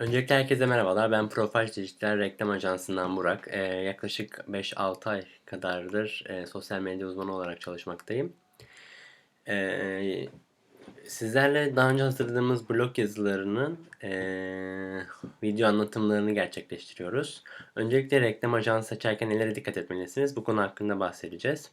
Öncelikle herkese merhabalar. Ben Profaj Dijital Reklam Ajansı'ndan Burak. Ee, yaklaşık 5-6 ay kadardır e, sosyal medya uzmanı olarak çalışmaktayım. Ee, sizlerle daha önce hazırladığımız blog yazılarının e, video anlatımlarını gerçekleştiriyoruz. Öncelikle reklam ajansı seçerken nelere dikkat etmelisiniz? Bu konu hakkında bahsedeceğiz.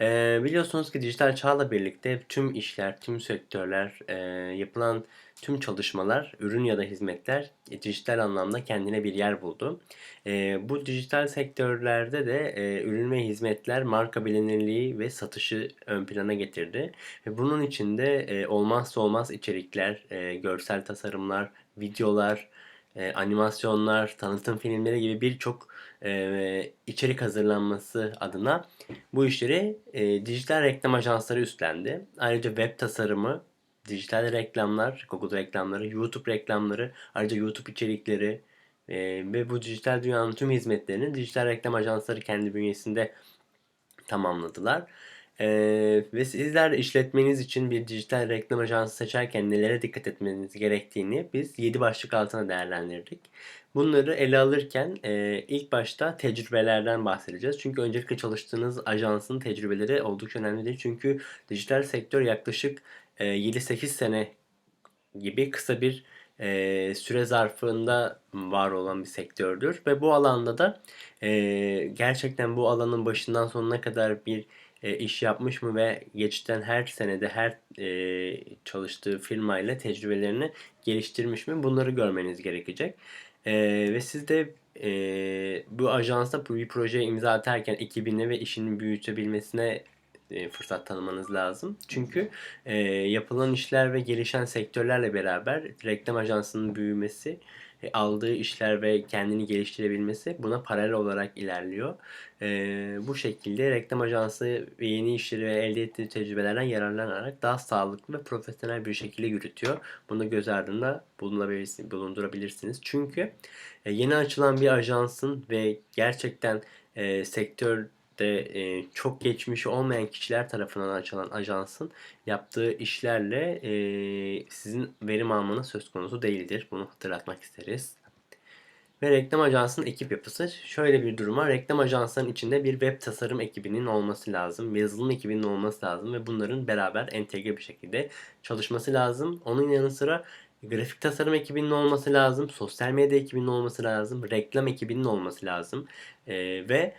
Ee, biliyorsunuz ki dijital çağla birlikte tüm işler, tüm sektörler, e, yapılan tüm çalışmalar, ürün ya da hizmetler e, dijital anlamda kendine bir yer buldu. E, bu dijital sektörlerde de e, ürün ve hizmetler marka bilinirliği ve satışı ön plana getirdi. Ve bunun içinde e, olmazsa olmaz içerikler, e, görsel tasarımlar, videolar, e, animasyonlar, tanıtım filmleri gibi birçok e, içerik hazırlanması adına bu işleri e, dijital reklam ajansları üstlendi. Ayrıca web tasarımı, dijital reklamlar, Google reklamları, YouTube reklamları, ayrıca YouTube içerikleri e, ve bu dijital dünyanın tüm hizmetlerini dijital reklam ajansları kendi bünyesinde tamamladılar. Ee, ve sizler işletmeniz için bir dijital reklam ajansı seçerken nelere dikkat etmeniz gerektiğini biz 7 başlık altına değerlendirdik. Bunları ele alırken e, ilk başta tecrübelerden bahsedeceğiz. Çünkü öncelikle çalıştığınız ajansın tecrübeleri oldukça önemlidir. Çünkü dijital sektör yaklaşık e, 7-8 sene gibi kısa bir e, süre zarfında var olan bir sektördür. Ve bu alanda da e, gerçekten bu alanın başından sonuna kadar bir e, iş yapmış mı ve geçten her senede her e, çalıştığı firmayla tecrübelerini geliştirmiş mi bunları görmeniz gerekecek. E, ve siz de e, bu ajansta bir proje imza atarken ekibine ve işini büyütebilmesine e, fırsat tanımanız lazım. Çünkü e, yapılan işler ve gelişen sektörlerle beraber reklam ajansının büyümesi e, aldığı işler ve kendini geliştirebilmesi buna paralel olarak ilerliyor. E, bu şekilde reklam ajansı ve yeni işleri ve elde ettiği tecrübelerden yararlanarak daha sağlıklı ve profesyonel bir şekilde yürütüyor. Bunu göz ardında bulundurabilirsiniz. Çünkü e, yeni açılan bir ajansın ve gerçekten e, sektör de e, çok geçmişi olmayan kişiler tarafından açılan ajansın yaptığı işlerle e, sizin verim almanız söz konusu değildir. Bunu hatırlatmak isteriz. Ve reklam ajansının ekip yapısı şöyle bir durum var. Reklam ajansının içinde bir web tasarım ekibinin olması lazım. Yazılım ekibinin olması lazım ve bunların beraber entegre bir şekilde çalışması lazım. Onun yanı sıra grafik tasarım ekibinin olması lazım. Sosyal medya ekibinin olması lazım. Reklam ekibinin olması lazım. Ee, ve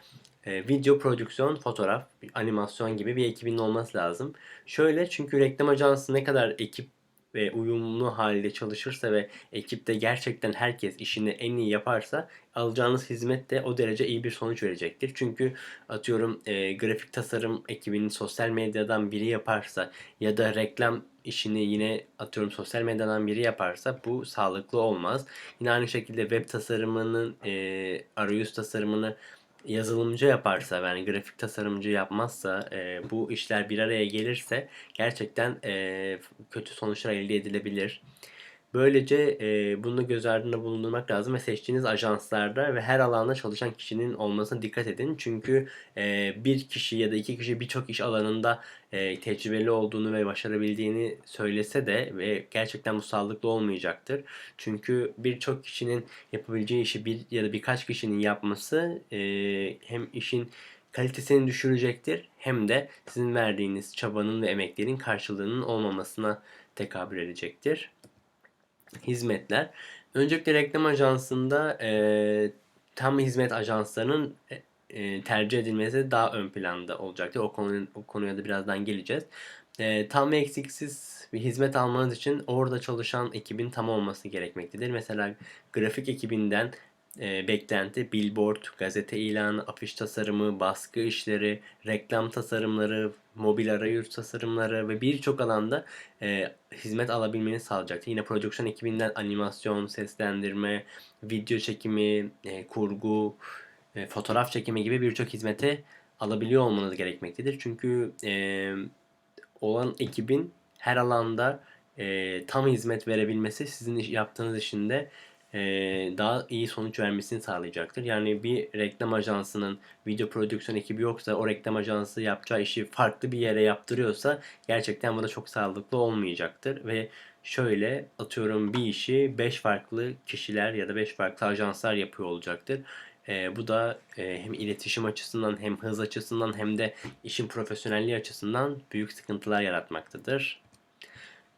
e, video prodüksiyon, fotoğraf, animasyon gibi bir ekibinin olması lazım. Şöyle çünkü reklam ajansı ne kadar ekip ve uyumlu halde çalışırsa ve ekipte gerçekten herkes işini en iyi yaparsa alacağınız hizmet de o derece iyi bir sonuç verecektir. Çünkü atıyorum e, grafik tasarım ekibinin sosyal medyadan biri yaparsa ya da reklam işini yine atıyorum sosyal medyadan biri yaparsa bu sağlıklı olmaz. Yine aynı şekilde web tasarımının e, arayüz tasarımını yazılımcı yaparsa yani grafik tasarımcı yapmazsa e, bu işler bir araya gelirse gerçekten e, kötü sonuçlar elde edilebilir. Böylece e, bunu göz ardında bulundurmak lazım ve seçtiğiniz ajanslarda ve her alanda çalışan kişinin olmasına dikkat edin. Çünkü e, bir kişi ya da iki kişi birçok iş alanında e, tecrübeli olduğunu ve başarabildiğini söylese de ve gerçekten bu sağlıklı olmayacaktır. Çünkü birçok kişinin yapabileceği işi bir ya da birkaç kişinin yapması e, hem işin kalitesini düşürecektir hem de sizin verdiğiniz çabanın ve emeklerin karşılığının olmamasına tekabül edecektir hizmetler. Öncelikle reklam ajansında e, tam hizmet ajanslarının e, e, tercih edilmesi daha ön planda olacaktır. O, konu, o konuya da birazdan geleceğiz. E, tam ve eksiksiz bir hizmet almanız için orada çalışan ekibin tam olması gerekmektedir. Mesela grafik ekibinden e, beklenti, billboard, gazete ilanı, afiş tasarımı, baskı işleri, reklam tasarımları, mobil arayüz tasarımları ve birçok alanda e, hizmet alabilmeni sağlayacaktır. Yine prodüksiyon ekibinden animasyon, seslendirme, video çekimi, e, kurgu, e, fotoğraf çekimi gibi birçok hizmete alabiliyor olmanız gerekmektedir. Çünkü e, olan ekibin her alanda e, tam hizmet verebilmesi sizin yaptığınız işinde e, daha iyi sonuç vermesini sağlayacaktır. Yani bir reklam ajansının video prodüksiyon ekibi yoksa o reklam ajansı yapacağı işi farklı bir yere yaptırıyorsa gerçekten bu da çok sağlıklı olmayacaktır ve şöyle atıyorum bir işi 5 farklı kişiler ya da 5 farklı ajanslar yapıyor olacaktır. E, bu da e, hem iletişim açısından hem hız açısından hem de işin profesyonelliği açısından büyük sıkıntılar yaratmaktadır.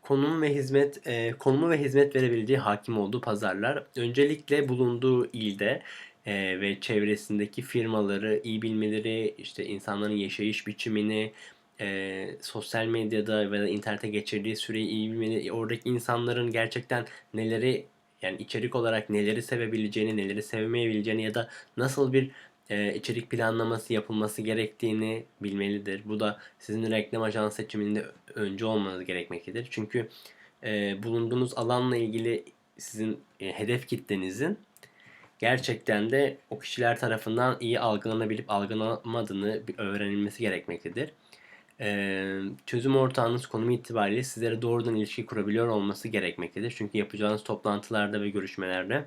Konum ve hizmet e, konumu ve hizmet verebildiği hakim olduğu pazarlar. Öncelikle bulunduğu ilde e, ve çevresindeki firmaları iyi bilmeleri, işte insanların yaşayış biçimini, e, sosyal medyada veya internete geçirdiği süreyi iyi bilmeleri, oradaki insanların gerçekten neleri yani içerik olarak neleri sevebileceğini, neleri sevmeyebileceğini ya da nasıl bir e, içerik planlaması yapılması gerektiğini bilmelidir. Bu da sizin reklam ajans seçiminde önce olmanız gerekmektedir. Çünkü e, bulunduğunuz alanla ilgili sizin e, hedef kitlenizin gerçekten de o kişiler tarafından iyi algılanabilip algılanmadığını bir öğrenilmesi gerekmektedir. Ee, çözüm ortağınız konumu itibariyle sizlere doğrudan ilişki kurabiliyor olması gerekmektedir. Çünkü yapacağınız toplantılarda ve görüşmelerde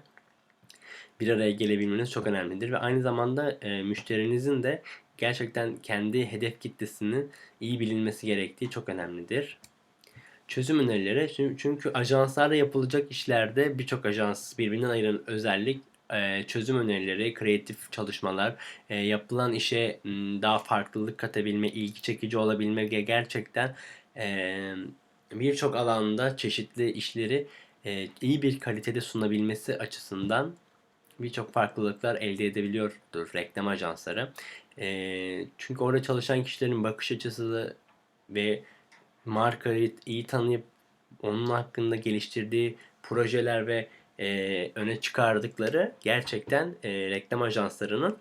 bir araya gelebilmeniz çok önemlidir ve aynı zamanda e, müşterinizin de gerçekten kendi hedef kitlesinin iyi bilinmesi gerektiği çok önemlidir. Çözüm önerileri çünkü ajanslarla yapılacak işlerde birçok ajans birbirinden ayıran özellik e, çözüm önerileri, kreatif çalışmalar, e, yapılan işe daha farklılık katabilme, ilgi çekici olabilme gerçekten e, birçok alanda çeşitli işleri iyi bir kalitede sunabilmesi açısından birçok farklılıklar elde edebiliyordur reklam ajansları. Çünkü orada çalışan kişilerin bakış açısı ve markayı iyi tanıyıp onun hakkında geliştirdiği projeler ve e, öne çıkardıkları gerçekten e, reklam ajanslarının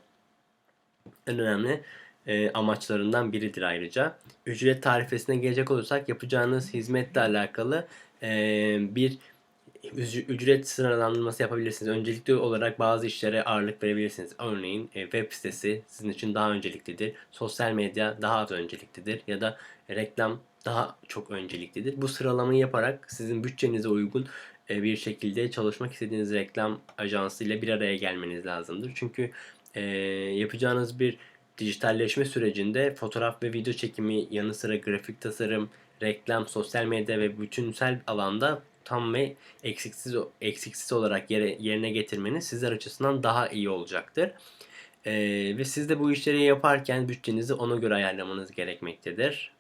en önemli e, amaçlarından biridir ayrıca. Ücret tarifesine gelecek olursak yapacağınız hizmetle alakalı e, bir ücret sınırlandırması yapabilirsiniz. Öncelikli olarak bazı işlere ağırlık verebilirsiniz. Örneğin e, web sitesi sizin için daha önceliklidir. Sosyal medya daha az önceliklidir. Ya da reklam daha çok önceliklidir. Bu sıralamayı yaparak sizin bütçenize uygun e, bir şekilde çalışmak istediğiniz reklam ajansı ile bir araya gelmeniz lazımdır. Çünkü e, yapacağınız bir dijitalleşme sürecinde fotoğraf ve video çekimi yanı sıra grafik tasarım, reklam, sosyal medya ve bütünsel alanda tam ve eksiksiz eksiksiz olarak yere, yerine getirmeniz sizler açısından daha iyi olacaktır. Ee, ve siz de bu işleri yaparken bütçenizi ona göre ayarlamanız gerekmektedir.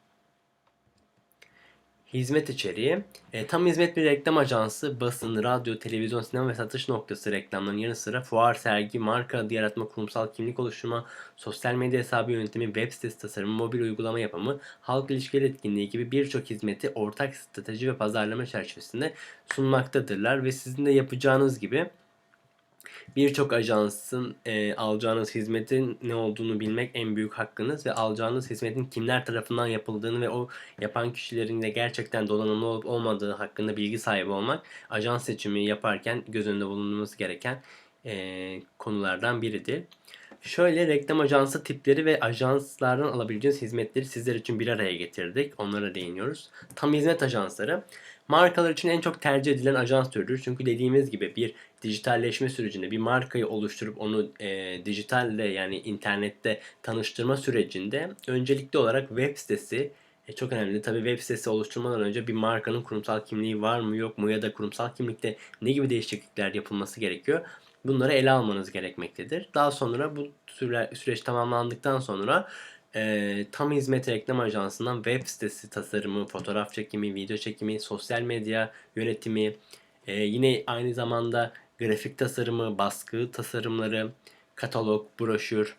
Hizmet içeriği. E, tam hizmet bir reklam ajansı, basın, radyo, televizyon, sinema ve satış noktası reklamların yanı sıra fuar, sergi, marka adı yaratma, kurumsal kimlik oluşturma, sosyal medya hesabı yönetimi, web sitesi tasarımı, mobil uygulama yapımı, halk ilişkileri etkinliği gibi birçok hizmeti ortak strateji ve pazarlama çerçevesinde sunmaktadırlar ve sizin de yapacağınız gibi Birçok ajansın e, alacağınız hizmetin ne olduğunu bilmek en büyük hakkınız ve alacağınız hizmetin kimler tarafından yapıldığını ve o yapan kişilerin de gerçekten donanımlı olup olmadığı hakkında bilgi sahibi olmak ajans seçimi yaparken göz önünde bulunması gereken e, konulardan biridir. Şöyle reklam ajansı tipleri ve ajanslardan alabileceğiniz hizmetleri sizler için bir araya getirdik. Onlara değiniyoruz. Tam hizmet ajansları markalar için en çok tercih edilen ajans türüdür. Çünkü dediğimiz gibi bir dijitalleşme sürecinde bir markayı oluşturup onu e, dijitalle yani internette tanıştırma sürecinde öncelikli olarak web sitesi e, çok önemli. Tabii web sitesi oluşturmadan önce bir markanın kurumsal kimliği var mı yok mu ya da kurumsal kimlikte ne gibi değişiklikler yapılması gerekiyor. Bunları ele almanız gerekmektedir. Daha sonra bu süre, süreç tamamlandıktan sonra e, tam hizmet reklam ajansından web sitesi tasarımı, fotoğraf çekimi, video çekimi, sosyal medya yönetimi, e, yine aynı zamanda grafik tasarımı, baskı tasarımları, katalog, broşür,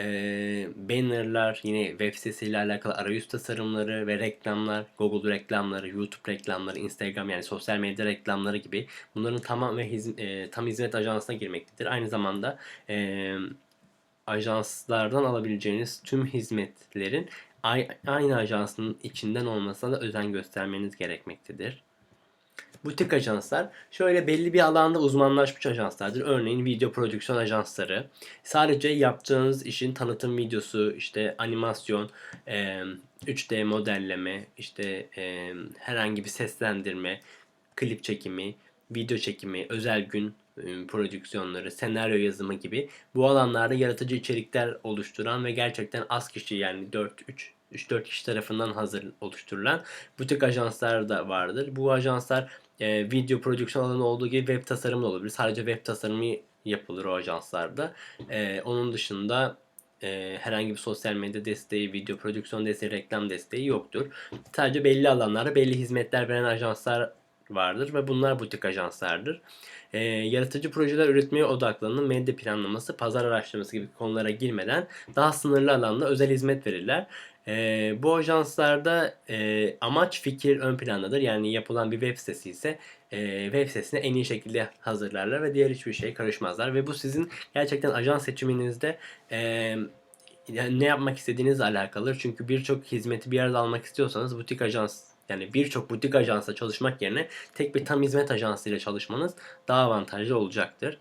e, bannerlar, yine web sitesiyle alakalı arayüz tasarımları ve reklamlar, Google reklamları, YouTube reklamları, Instagram yani sosyal medya reklamları gibi bunların tamam ve hiz, e, tam hizmet ajansına girmektedir. Aynı zamanda e, ajanslardan alabileceğiniz tüm hizmetlerin aynı ajansın içinden olmasına da özen göstermeniz gerekmektedir. Butik ajanslar şöyle belli bir alanda uzmanlaşmış ajanslardır. Örneğin video prodüksiyon ajansları. Sadece yaptığınız işin tanıtım videosu, işte animasyon, 3D modelleme, işte herhangi bir seslendirme, klip çekimi, video çekimi, özel gün prodüksiyonları, senaryo yazımı gibi bu alanlarda yaratıcı içerikler oluşturan ve gerçekten az kişi yani 4 3 3-4 kişi tarafından hazır oluşturulan butik ajanslar da vardır. Bu ajanslar e, video prodüksiyon alanı olduğu gibi web tasarımı da olabilir. Sadece web tasarımı yapılır o ajanslarda. E, onun dışında e, herhangi bir sosyal medya desteği, video prodüksiyon desteği, reklam desteği yoktur. Sadece belli alanlarda belli hizmetler veren ajanslar vardır ve bunlar butik ajanslardır. E, yaratıcı projeler üretmeye odaklanın, medya planlaması, pazar araştırması gibi konulara girmeden daha sınırlı alanda özel hizmet verirler. E, bu ajanslarda e, amaç fikir ön plandadır. Yani yapılan bir web sitesi ise e, web sitesini en iyi şekilde hazırlarlar ve diğer hiçbir şeye karışmazlar. Ve bu sizin gerçekten ajans seçiminizde e, ne yapmak istediğinizle alakalıdır. Çünkü birçok hizmeti bir arada almak istiyorsanız butik ajans yani birçok butik ajansla çalışmak yerine tek bir tam hizmet ajansıyla çalışmanız daha avantajlı olacaktır.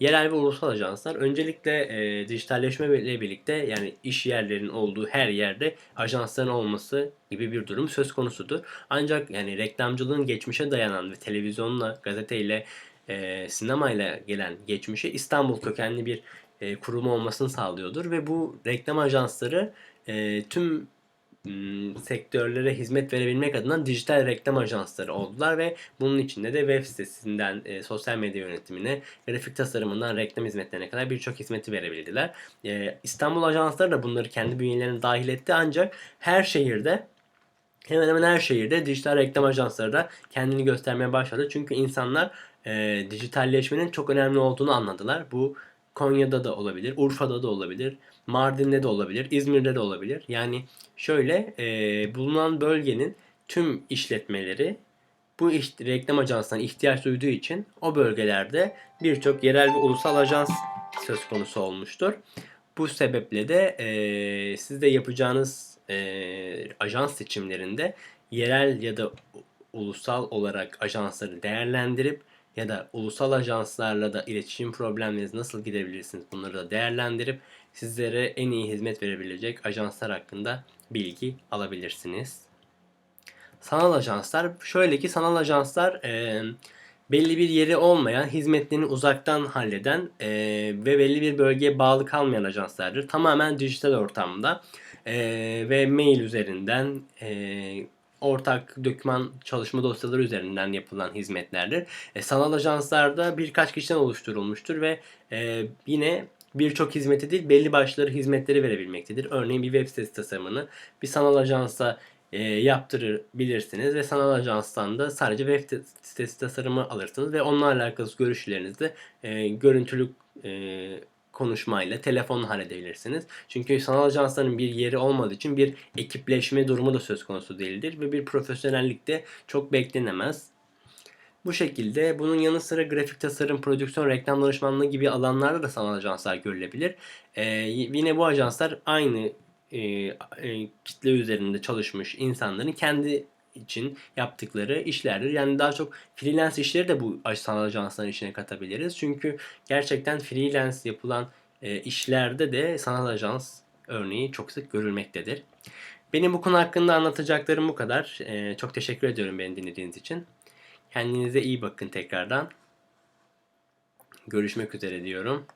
Yerel ve ulusal ajanslar öncelikle e, dijitalleşme ile birlikte yani iş yerlerinin olduğu her yerde ajansların olması gibi bir durum söz konusudur. Ancak yani reklamcılığın geçmişe dayanan ve televizyonla, gazeteyle, e, sinemayla gelen geçmişe İstanbul kökenli bir e, kurum olmasını sağlıyordur ve bu reklam ajansları e, tüm sektörlere hizmet verebilmek adına dijital reklam ajansları oldular ve bunun içinde de web sitesinden e, sosyal medya yönetimine, grafik tasarımından reklam hizmetlerine kadar birçok hizmeti verebildiler. E, İstanbul ajansları da bunları kendi bünyelerine dahil etti ancak her şehirde hemen hemen her şehirde dijital reklam ajansları da kendini göstermeye başladı. Çünkü insanlar e, dijitalleşmenin çok önemli olduğunu anladılar. Bu Konya'da da olabilir, Urfa'da da olabilir, Mardin'de de olabilir, İzmir'de de olabilir. Yani şöyle e, bulunan bölgenin tüm işletmeleri bu iş, reklam ajanslarına ihtiyaç duyduğu için o bölgelerde birçok yerel ve ulusal ajans söz konusu olmuştur. Bu sebeple de e, siz de yapacağınız e, ajans seçimlerinde yerel ya da ulusal olarak ajansları değerlendirip ya da ulusal ajanslarla da iletişim problemlerinizi nasıl gidebilirsiniz bunları da değerlendirip sizlere en iyi hizmet verebilecek ajanslar hakkında bilgi alabilirsiniz. Sanal ajanslar şöyle ki sanal ajanslar e, belli bir yeri olmayan, hizmetlerini uzaktan halleden e, ve belli bir bölgeye bağlı kalmayan ajanslardır. Tamamen dijital ortamda e, ve mail üzerinden e, ortak doküman çalışma dosyaları üzerinden yapılan hizmetlerdir. E, sanal ajanslarda birkaç kişiden oluşturulmuştur ve e, yine birçok hizmeti değil belli başları hizmetleri verebilmektedir. Örneğin bir web sitesi tasarımını bir sanal ajansa e, yaptırabilirsiniz ve sanal ajanstan da sadece web sitesi tasarımı alırsınız ve onunla alakalı görüşlerinizi e, görüntülü e, konuşmayla, telefonla halledebilirsiniz. Çünkü sanal ajansların bir yeri olmadığı için bir ekipleşme durumu da söz konusu değildir ve bir profesyonellik de çok beklenemez. Bu şekilde bunun yanı sıra grafik tasarım, prodüksiyon, reklam danışmanlığı gibi alanlarda da sanal ajanslar görülebilir. Ee, yine bu ajanslar aynı e, e, kitle üzerinde çalışmış insanların kendi için yaptıkları işlerdir. Yani daha çok freelance işleri de bu sanal ajansların içine katabiliriz. Çünkü gerçekten freelance yapılan e, işlerde de sanal ajans örneği çok sık görülmektedir. Benim bu konu hakkında anlatacaklarım bu kadar. E, çok teşekkür ediyorum beni dinlediğiniz için. Kendinize iyi bakın tekrardan. Görüşmek üzere diyorum.